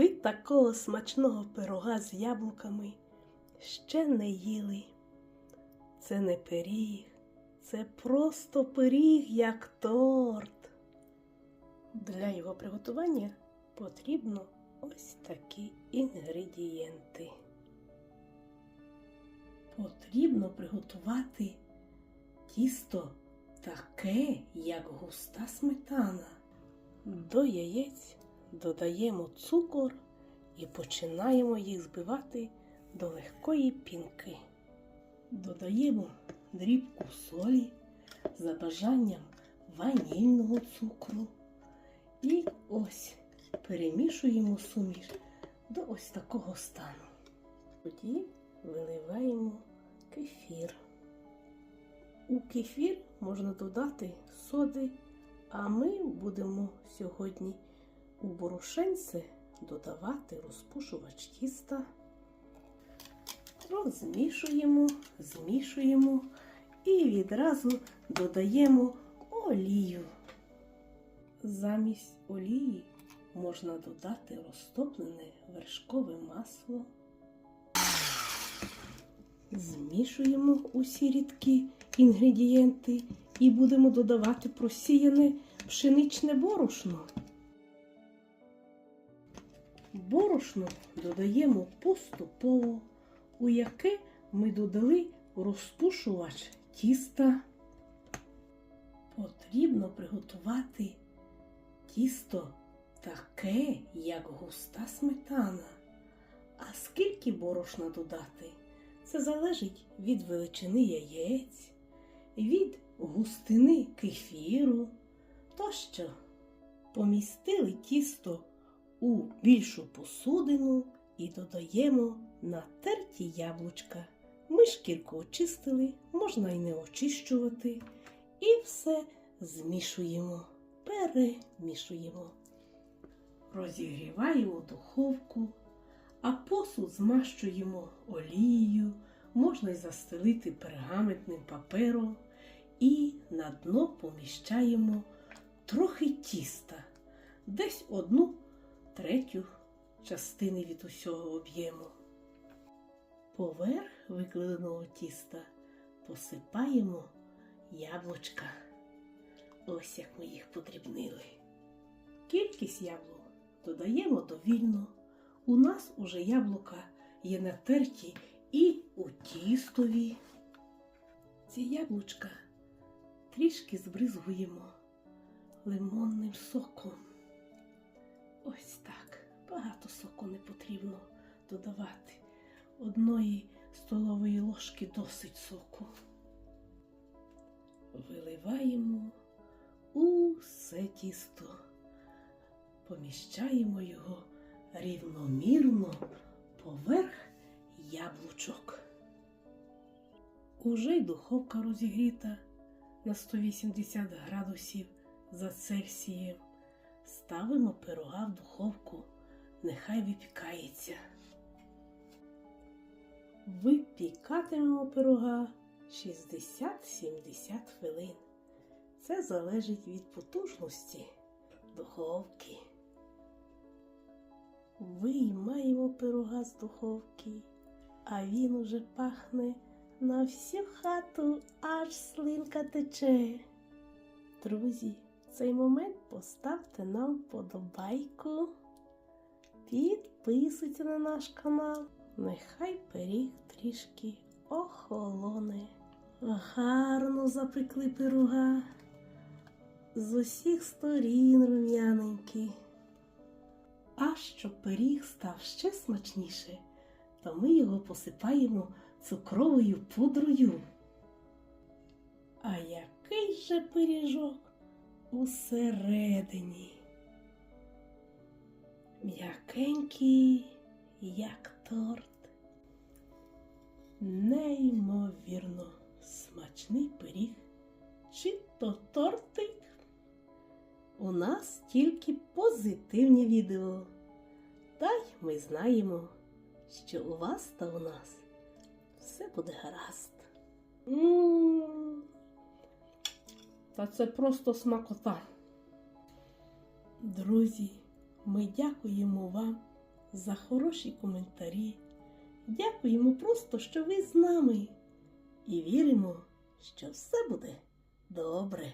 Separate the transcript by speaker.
Speaker 1: Ви такого смачного пирога з яблуками ще не їли. Це не пиріг, це просто пиріг як торт. Для його приготування потрібно ось такі інгредієнти. Потрібно приготувати тісто таке, як густа сметана. До яєць додаємо цукор і починаємо їх збивати до легкої пінки. Додаємо дрібку солі за бажанням ванільного цукру. І ось перемішуємо суміш до ось такого стану. Тоді виливаємо кефір. У кефір можна додати соди, а ми будемо сьогодні у борошенце додавати розпушувач тіста. Розмішуємо, змішуємо і відразу додаємо олію. Замість олії можна додати розтоплене вершкове масло. Змішуємо усі рідкі інгредієнти і будемо додавати просіяне пшеничне борошно. Борошно додаємо поступово, у яке ми додали розпушувач тіста. Потрібно приготувати тісто таке, як густа сметана. А скільки борошна додати? Це залежить від величини яєць, від густини кефіру тощо. Помістили тісто у більшу посудину і додаємо натерті яблучка. Ми шкірку очистили, можна і не очищувати. І все змішуємо, перемішуємо. Розігріваємо духовку, а посуд змащуємо олією, можна й застелити пергаментним папером і на дно поміщаємо трохи тіста, десь одну третю частини від усього об'єму. Поверх викладеного тіста посипаємо яблучка. Ось як ми їх подрібнили. Кількість яблук додаємо довільно. У нас уже яблука є натерті і у тістові. Ці яблучка трішки збризгуємо лимонним соком. Ось так. Багато соку не потрібно додавати. Одної столової ложки досить соку. Виливаємо усе тісто, поміщаємо його рівномірно поверх яблучок. Уже й духовка розігріта на 180 градусів за Цельсієм. Ставимо пирога в духовку, нехай випікається. Випікатимемо пирога 60-70 хвилин. Це залежить від потужності духовки. Виймаємо пирога з духовки, а він уже пахне на всю хату, аж слинка тече. Друзі, в цей момент поставте нам вподобайку, підписуйтесь на наш канал. Нехай пиріг трішки охолоне. Гарно запекли пирога. З усіх сторін рум'яненький. А щоб пиріг став ще смачніше, то ми його посипаємо цукровою пудрою. А який же пиріжок усередині? М'якенький, як торт. Неймовірно смачний пиріг. Чи то тортик? У нас тільки позитивні відео. Та й ми знаємо, що у вас та у нас все буде гаразд. Та це просто смакота. Друзі, ми дякуємо вам за хороші коментарі. Дякуємо просто, що ви з нами. І віримо, що все буде добре.